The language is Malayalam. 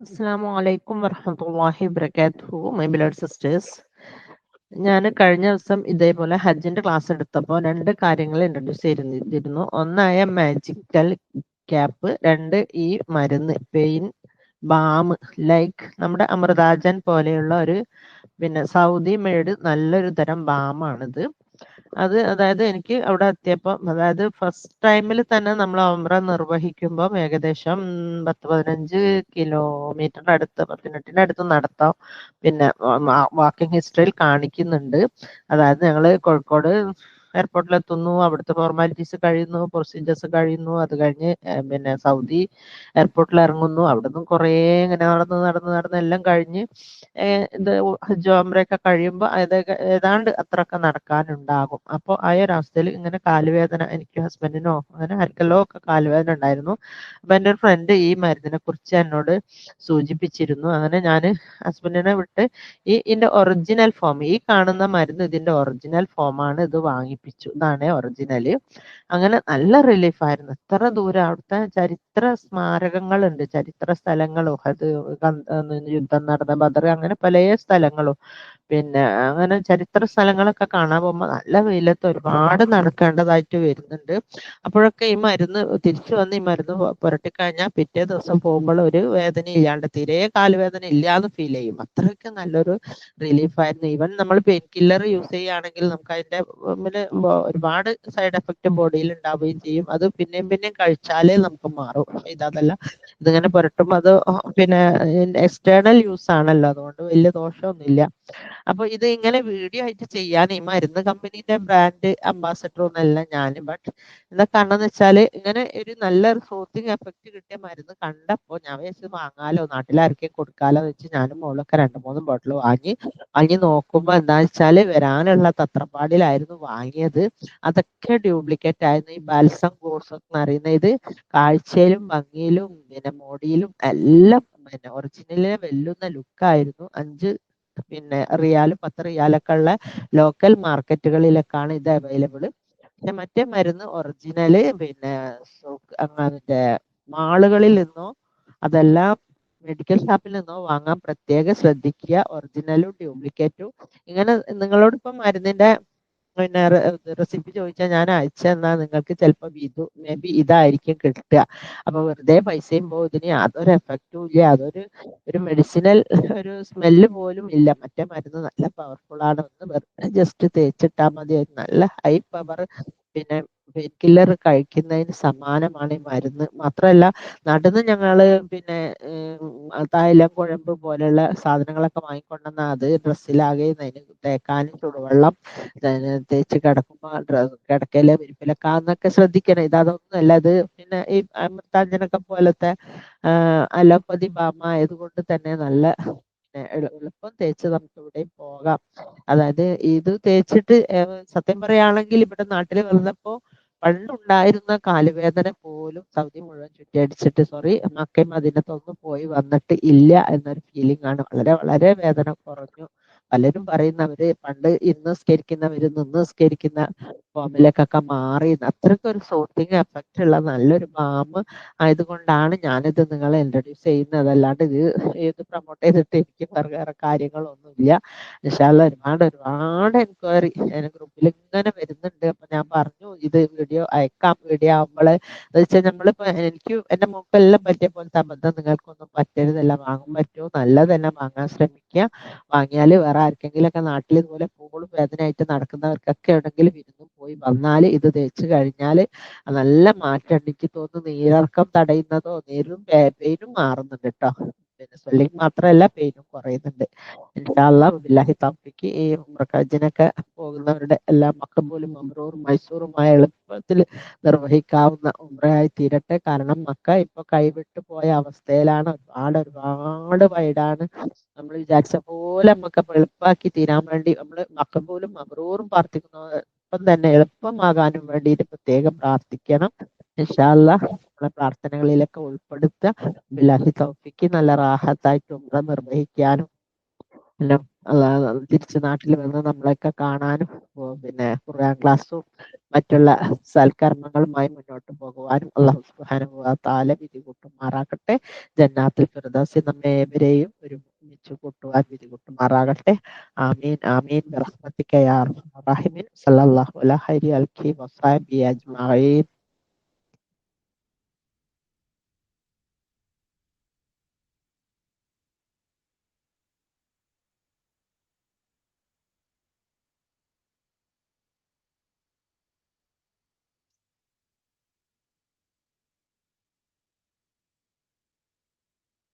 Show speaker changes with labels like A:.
A: അസ്സാമു അലൈക്കും വറഹമത്തല്ലാഹി വബർക്കാത്തു മൈ ബിലഡ് സിസ്റ്റേഴ്സ് ഞാൻ കഴിഞ്ഞ ദിവസം ഇതേപോലെ ഹജ്ജിന്റെ ക്ലാസ് എടുത്തപ്പോൾ രണ്ട് കാര്യങ്ങൾ ഇൻട്രൊഡ്യൂസ് ചെയ്തിരുന്നു. ഒന്നായ മാജിക്കൽ ക്യാപ്പ് രണ്ട് ഈ മരുന്ന് പെയിൻ ബാം ലൈക്ക് നമ്മുടെ അമൃതാജൻ പോലെയുള്ള ഒരു പിന്നെ സൗദി മേഡ് നല്ലൊരു തരം ബാമാണിത് അത് അതായത് എനിക്ക് അവിടെ എത്തിയപ്പം അതായത് ഫസ്റ്റ് ടൈമിൽ തന്നെ നമ്മൾ ഉംറ നിർവഹിക്കുമ്പോൾ ഏകദേശം പത്ത് പതിനഞ്ച് കിലോമീറ്ററിന്റെ അടുത്ത് പതിനെട്ടിന്റെ അടുത്ത് നടത്താം. പിന്നെ വാക്കിംഗ് ഹിസ്റ്ററിയിൽ കാണിക്കുന്നുണ്ട്. അതായത് ഞങ്ങൾ കോഴിക്കോട് എയർപോർട്ടിൽ എത്തുന്നു അവിടുത്തെ ഫോർമാലിറ്റീസ് കഴിയുന്നു പ്രൊസീജിയേഴ്സ് കഴിയുന്നു അത് കഴിഞ്ഞ് പിന്നെ സൗദി എയർപോർട്ടിൽ ഇറങ്ങുന്നു അവിടെ നിന്നും കുറേ ഇങ്ങനെ നടന്ന് നടന്ന് നടന്ന് എല്ലാം കഴിഞ്ഞ് ഇത് ജോംറയൊക്കെ കഴിയുമ്പോൾ ഏതാണ്ട് അത്രയൊക്കെ നടക്കാനുണ്ടാകും. അപ്പോൾ ആ ഒരു അവസ്ഥയിൽ ഇങ്ങനെ കാലുവേദന എനിക്ക് ഹസ്ബൻഡിനോ അങ്ങനെ ആർക്കെല്ലോ ഒക്കെ കാലുവേദന ഉണ്ടായിരുന്നു. അപ്പൊ എന്റെ ഒരു ഫ്രണ്ട് ഈ മരുന്നിനെ കുറിച്ച് എന്നോട് സൂചിപ്പിച്ചിരുന്നു. അങ്ങനെ ഞാൻ ഹസ്ബൻഡിനെ വിട്ട് ഈ ഇതിന്റെ ഒറിജിനൽ ഫോം ഈ കാണുന്ന മരുന്ന് ഇതിന്റെ ഒറിജിനൽ ഫോമാണ് ഇത് വാങ്ങിപ്പിച്ചു ഇതാണ് ഒറിജിനൽ അങ്ങനെ നല്ല റിലീഫ് ആയിരുന്നു. എത്ര ദൂരം അവിടുത്തെ ചരിത്ര സ്മാരകങ്ങളുണ്ട്. ചരിത്ര സ്ഥലങ്ങളും അത് യുദ്ധം നടന്ന ബദർ അങ്ങനെ പല സ്ഥലങ്ങളും. പിന്നെ അങ്ങനെ ചരിത്ര സ്ഥലങ്ങളൊക്കെ കാണാൻ പോകുമ്പോൾ നല്ല വെയിലത്ത് ഒരുപാട് നടക്കേണ്ടതായിട്ട് വരുന്നുണ്ട്. അപ്പോഴൊക്കെ ഈ മരുന്ന് തിരിച്ചു വന്ന് ഈ മരുന്ന് പുരട്ടിക്കഴിഞ്ഞാൽ പിറ്റേ ദിവസം പോകുമ്പോൾ ഒരു വേദന ഇല്ലാണ്ട് തീരെ കാലുവേദന ഇല്ലാന്ന് ഫീൽ ചെയ്യും. അത്രയ്ക്ക് നല്ലൊരു റിലീഫായിരുന്നു ഈവൻ നമ്മൾ പെയിൻ കില്ലർ യൂസ് ചെയ്യുകയാണെങ്കിൽ നമുക്ക് അതിന്റെ ഒരുപാട് സൈഡ് എഫക്റ്റ് ബോഡിയിൽ ഉണ്ടാവുകയും ചെയ്യും. അത് പിന്നെയും പിന്നെയും കഴിച്ചാലേ നമുക്ക് മാറും. ഇതല്ല. ഇതിങ്ങനെ പുരട്ടുമ്പോൾ അത് പിന്നെ എക്സ്റ്റേണൽ യൂസ് ആണല്ലോ. അതുകൊണ്ട് വലിയ ദോഷമൊന്നുമില്ല. അപ്പൊ ഇത് ഇങ്ങനെ വീഡിയോ ആയിട്ട് ചെയ്യാൻ ഈ മരുന്ന് കമ്പനീന്റെ ബ്രാൻഡ് അംബാസഡർ ഒന്നല്ല ഞാൻ ബട്ട് എന്താ കാരണം വെച്ചാൽ ഇങ്ങനെ ഒരു നല്ല സോത്തിങ് എഫക്റ്റ് കിട്ടിയ മരുന്ന് കണ്ടപ്പോ ഞാൻ വെച്ച് വാങ്ങാലോ നാട്ടിലാർക്കും കൊടുക്കാലോ വെച്ച് ഞാനും മോളൊക്കെ രണ്ട് മൂന്ന് ബോട്ടിൽ വാങ്ങി. വാങ്ങി നോക്കുമ്പോ എന്താ വെച്ചാൽ വരാനുള്ള തത്രപ്പാടിലായിരുന്നു വാങ്ങിയത്. അതൊക്കെ ഡ്യൂപ്ലിക്കേറ്റ് ആയിരുന്നു. ഈ ബാൽസം കോഴ്സ് എന്ന് പറയുന്ന ഇത് കാഴ്ചയിലും ഭംഗിയിലും പിന്നെ മോടിയിലും എല്ലാം പിന്നെ ഒറിജിനലിനെ വെല്ലുന്ന ലുക്കായിരുന്നു അഞ്ച് പിന്നെ റിയാലും പത്ത് റിയാലൊക്കെ ഉള്ള ലോക്കൽ മാർക്കറ്റുകളിലൊക്കെയാണ് ഇത് അവൈലബിൾ പിന്നെ മറ്റേ മരുന്ന് ഒറിജിനൽ പിന്നെ അങ്ങനത്തെ മാളുകളിൽ നിന്നോ അതെല്ലാം മെഡിക്കൽ ഷോപ്പിൽ നിന്നോ വാങ്ങാൻ പ്രത്യേകം ശ്രദ്ധിക്കുക. ഒറിജിനലും ഡ്യൂപ്ലിക്കേറ്റും ഇങ്ങനെ നിങ്ങളോട് ഇപ്പം മരുന്നിന്റെ പിന്നെ റെസിപ്പി ചോദിച്ചാൽ ഞാൻ അയച്ചെന്നാൽ നിങ്ങൾക്ക് ചിലപ്പോൾ ഇത് മേ ബി ഇതായിരിക്കും കിട്ടുക. അപ്പൊ വെറുതെ പൈസയും പോകും ഇതിന് യാതൊരു എഫക്റ്റും ഇല്ല. അതൊരു ഒരു മെഡിസിനൽ ഒരു സ്മെല്ല് പോലും ഇല്ല. മറ്റേ മരുന്ന് നല്ല പവർഫുൾ ആണ്. ഒന്ന് വെറുതെ ജസ്റ്റ് തേച്ചിട്ടാൽ മതി. നല്ല ഹൈ പവർ പിന്നെ പെയിൻ കില്ലർ കഴിക്കുന്നതിന് സമാനമാണ് ഈ മരുന്ന്. മാത്രമല്ല നടന്ന് ഞങ്ങൾ പിന്നെ തൈലം കുഴമ്പ് പോലെയുള്ള സാധനങ്ങളൊക്കെ വാങ്ങിക്കൊണ്ടുവന്ന അത് ഡ്രസ്സിലാകെ തേക്കാനും ചുടുവെള്ളം തേച്ച് കിടക്കുമ്പോൾ കിടക്കയിലെ വിരിപ്പിലൊക്കെ ശ്രദ്ധിക്കണം. ഇത് അതൊന്നുമല്ല ഇത് പിന്നെ ഈ അമൃതാഞ്ജനൊക്കെ പോലത്തെ അലോപ്പതി ബാമ ആയതുകൊണ്ട് തന്നെ നല്ല എളുപ്പം തേച്ച് നമുക്ക് ഇവിടെയും പോകാം. അതായത് ഇത് തേച്ചിട്ട് സത്യം പറയുകയാണെങ്കിൽ ഇവിടെ നാട്ടിൽ വന്നപ്പോ പണ്ടുണ്ടായിരുന്ന കാലുവേദന പോലും സൗദി മുഴുവൻ ചുറ്റിയടിച്ചിട്ട് സോറി മക്കയും അതിനകത്തൊന്നും പോയി വന്നിട്ട് ഇല്ല എന്നൊരു ഫീലിംഗ് ആണ്. വളരെ വളരെ വേദന കുറഞ്ഞു. പലരും പറയുന്നവര് പണ്ട് ഇന്ന് സ്കരിക്കുന്നവര് നിന്ന് സ്കരിക്കുന്ന ഫോമിലേക്കൊക്കെ മാറി അത്രയ്ക്കൊരു സോത്തിങ് എഫക്റ്റ് ഉള്ള നല്ലൊരു ബാം ആയതുകൊണ്ടാണ് ഞാനിത് നിങ്ങളെ ഇൻട്രൊഡ്യൂസ് ചെയ്യുന്നത്. അല്ലാണ്ട് ഇത് ഇത് പ്രൊമോട്ട് ചെയ്തിട്ട് എനിക്ക് വേറെ കാര്യങ്ങളൊന്നുമില്ല. വിശാല ഒരുപാട് ഒരുപാട് എൻക്വയറി ഗ്രൂപ്പിൽ ഇങ്ങനെ വരുന്നുണ്ട്. അപ്പൊ ഞാൻ പറഞ്ഞു ഇത് വീഡിയോ അയക്കാം. വീഡിയോ ആകുമ്പോൾ എന്ന് വെച്ചാൽ നമ്മളിപ്പോ എനിക്ക് എന്റെ മുമ്പെല്ലാം പറ്റിയ പോലത്തെ അബദ്ധം നിങ്ങൾക്കൊന്നും പറ്റരുതല്ല. വാങ്ങാൻ പറ്റുമോ നല്ലതന്നെ വാങ്ങാൻ ശ്രമിക്കുക. വാങ്ങിയാൽ വേറെ ആർക്കെങ്കിലും ഒക്കെ നാട്ടിൽ ഇതുപോലെ പൂളും വേദനയായിട്ട് നടക്കുന്നവർക്കൊക്കെ എവിടെങ്കിലും വിരുന്നും പോയി വന്നാൽ ഇത് തേച്ച് കഴിഞ്ഞാൽ നല്ല മാറ്റം എനിക്ക് തോന്നുന്നു. നീരിറക്കം തടയുന്നതോ നീരും പെയിനും മാറുന്നുണ്ട് കേട്ടോ പിന്നെ സ്വെല്ലിങ് മാത്രമല്ല പെയിനും കുറയുന്നുണ്ട്. ഇൻഷാല്ല ബില്ലാഹി തൗഫിക്ക് ഈ ഉമ്രക്കാജിനൊക്കെ പോകുന്നവരുടെ എല്ലാ മക്കളും പോലും അമ്രൂറും മൈസൂറുമായ എളുപ്പത്തിൽ നിർവഹിക്കാവുന്ന ഉമ്രയായി തീരട്ടെ. കാരണം മക്ക ഇപ്പൊ കൈവിട്ടു പോയ അവസ്ഥയിലാണ്. ഒരുപാട് ഒരുപാട് വൈഡാണ്. നമ്മൾ വിചാരിച്ച പോലെ നമുക്ക് എളുപ്പമാക്കി തീരാൻ വേണ്ടി നമ്മൾ മക്കളും പോലും അമ്രൂറും മമ്രൂറും പ്രാർത്ഥിക്കുന്നതോടൊപ്പം തന്നെ എളുപ്പമാകാനും വേണ്ടിയിട്ട് പ്രത്യേകം പ്രാർത്ഥിക്കണം. നമ്മളെ പ്രാർത്ഥനകളിലൊക്കെ ഉൾപ്പെടുത്തുക. ബിലാഹി തൗഫിക്ക് നല്ല റാഹത്തായിട്ട് ഉമ്ര നിർവഹിക്കാനും പിന്നെ തിരിച്ച് നാട്ടിൽ വന്ന് നമ്മളെയൊക്കെ കാണാനും പിന്നെ ഖുർആൻ ക്ലാസ്സും മറ്റുള്ള സൽക്കർമ്മങ്ങളുമായി മുന്നോട്ട് പോകുവാനും അള്ളാഹു സുബ്ഹാനഹു താല വിധി കൂട്ടുമാറാക്കട്ടെ ജന്നാത്തിൽ ഫിർദൗസിൽ നമ്മെ ഏവരെയും ഒരുമിച്ച് കൂട്ടുവാൻ വിധി കൂട്ടുമാറാകട്ടെ. ആമീൻ ആമീൻ. ബിറഹ്മതിക യാ അർഹമർ റഹീമീൻ സല്ലല്ലാഹു അലാ ഖൈരി അൽഖി വസാബി അജ്മഈൻ.